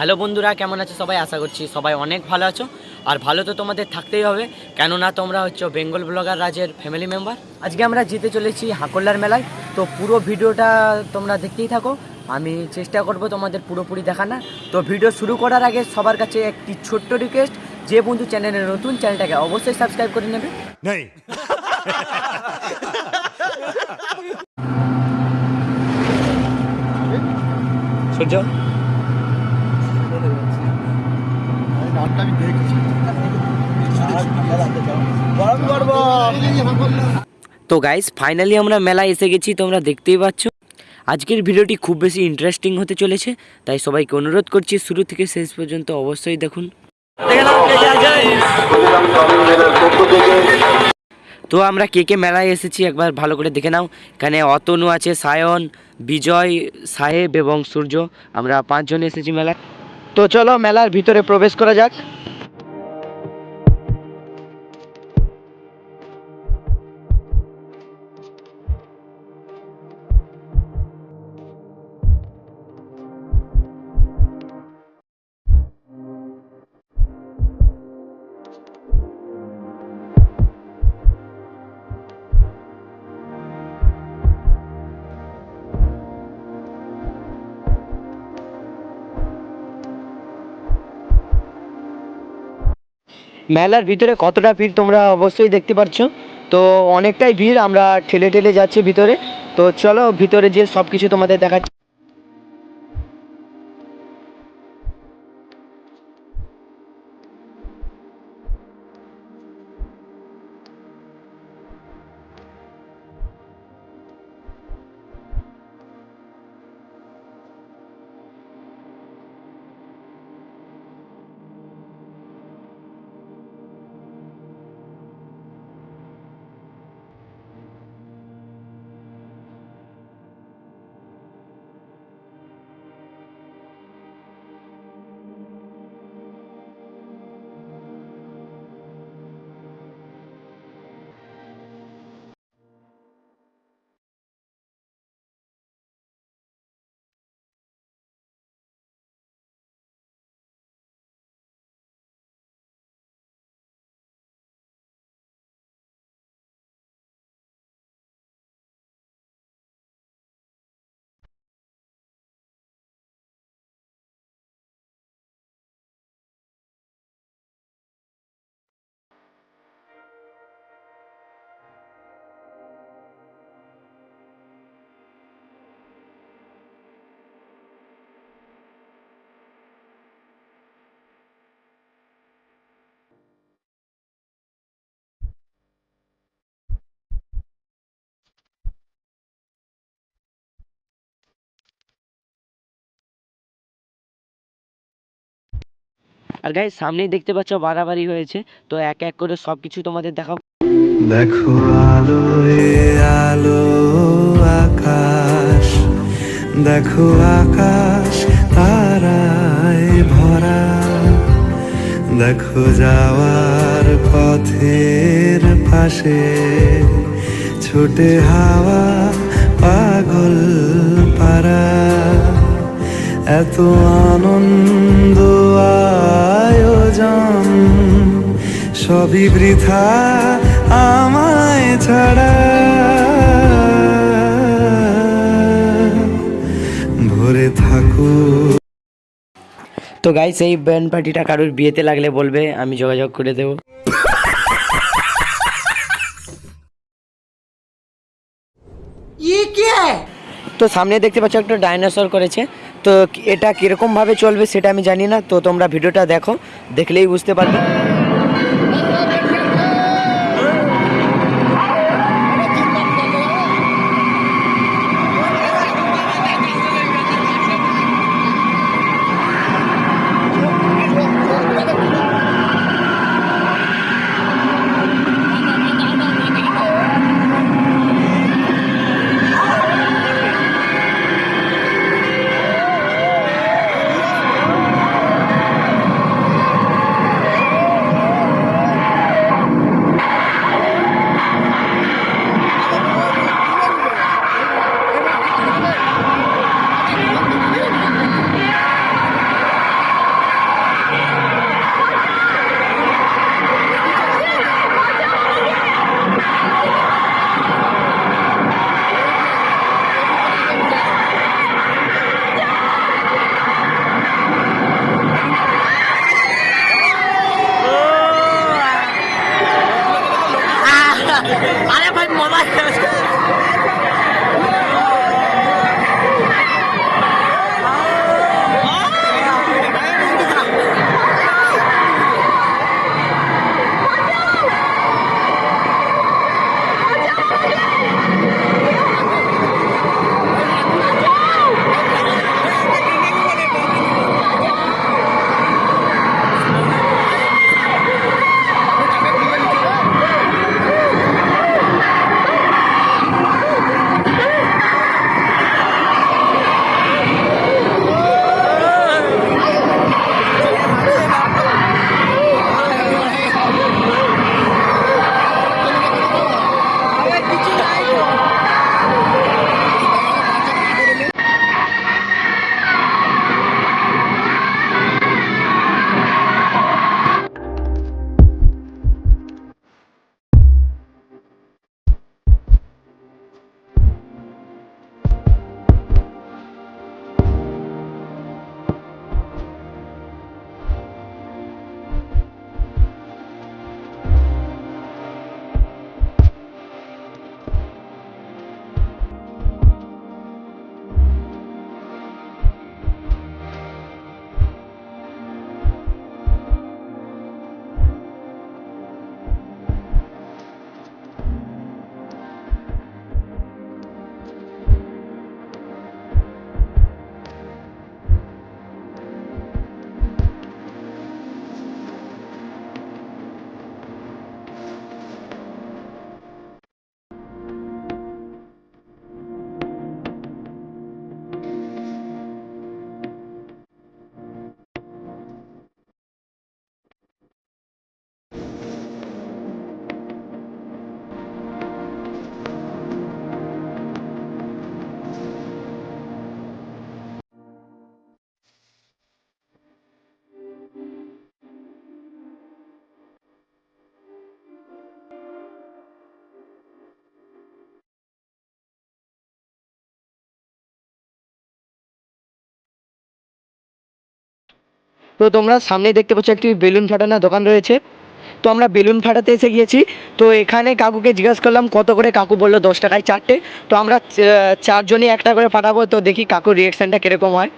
Hello বন্ধুরা কেমন আছো সবাই? আশা করছি সবাই অনেক ভালো আছো। আর ভালো তো তোমাদের থাকতেই হবে কেননা তোমরা হচ্ছে বেঙ্গল ব্লগার রাজের ফ্যামিলি মেম্বার আজকে আমরা যেতে চলেছি হাকল্লার মেলায়। তো পুরো ভিডিওটা তোমরা দেখতেই থাকো। আমি চেষ্টা করব তোমাদের পুরোপুরি দেখানো তো ভিডিও শুরু করার আগে সবার কাছে একটি ছোট্ট রিকোয়েস্ট যে বন্ধু চ্যানেলে নতুন চ্যানেলটাকে অবশ্যই সাবস্ক্রাইব করে নেবে। তো গাইস ফাইনালি আমরা মেলায় এসে গেছি, তোমরা দেখতেই পাচ্ছ। আজকের ভিডিওটি খুব বেশি ইন্টারেস্টিং হতে চলেছে, তাই সবাইকে অনুরোধ করছি শুরু থেকে শেষ পর্যন্ত অবশ্যই দেখুন। তো আমরা কে কে মেলায় এসেছি একবার ভালো করে দেখে নাও। এখানে অতনু আছে, সায়ন, বিজয় সাহেব এবং সূর্য। আমরা পাঁচজন এসেছি মেলায়। তো চলো মেলার ভিতরে প্রবেশ করা যাক। মেলার ভিতরে কতটা ভিড় তোমরা অবশ্যই দেখতে পাচ্ছ তো অনেকটাই ভিড় আমরা ঠেলে ঠেলে যাচ্ছি ভিতরে। তো চলো ভিতরে যে সব কিছু তোমাদের দেখাচ্ছি। আর গাই সামনেই দেখতে পাচ্ছ বাড়াবাড়ি হয়েছে। তো এক এক করে সব কিছু তোমাদের দেখাবো। দেখো আলো আলো, আকাশ। দেখো আকাশ, তারায় ভরা। দেখো যাওয়ার পথের পাশে, ছোটে হাওয়া এত আনন্দ আয়োজন সবই বৃথা আমায় ছাড়া। ভরে থাকুক তো গাইস এই ব্যান্ড পার্টিটা কারোর বিয়েতে লাগলে বলবে আমি যোগাযোগ করে দেবো। তো সামনে দেখতে পাচ্ছ একটা ডাইনোসর করেছে। তো এটা কীরকমভাবে চলবে সেটা আমি জানি না, তো তোমরা ভিডিওটা দেখো, দেখলেই বুঝতে পারবে। তো তোমরা সামনেই দেখতে পাচ্ছ একটি বেলুন ফাটানোর দোকান রয়েছে। তো আমরা বেলুন ফাটাতে এসে গিয়েছি। তো এখানে কাকুকে জিজ্ঞাসা করলাম, কত করে? কাকু বলল, দশ টাকায় চারটে। তো আমরা চারজনই একটা করে ফাটাবো। তো দেখি কাকুর রিয়াকশানটা কীরকম হয়।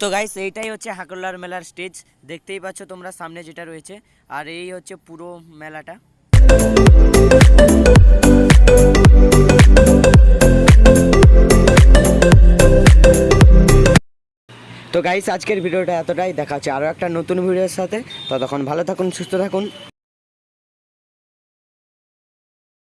তো গাইস এইটাই হচ্ছে হাকলার মেলার স্টেজ দেখতেই পাচ্ছ তোমরা সামনে যেটা রয়েছে। আর এই হচ্ছে পুরো মেলাটা। তো গাইস আজকের ভিডিওটা এতটাই। দেখা হচ্ছে আরও একটা নতুন ভিডিওর সাথে। ততক্ষণ ভালো থাকুন, সুস্থ থাকুন।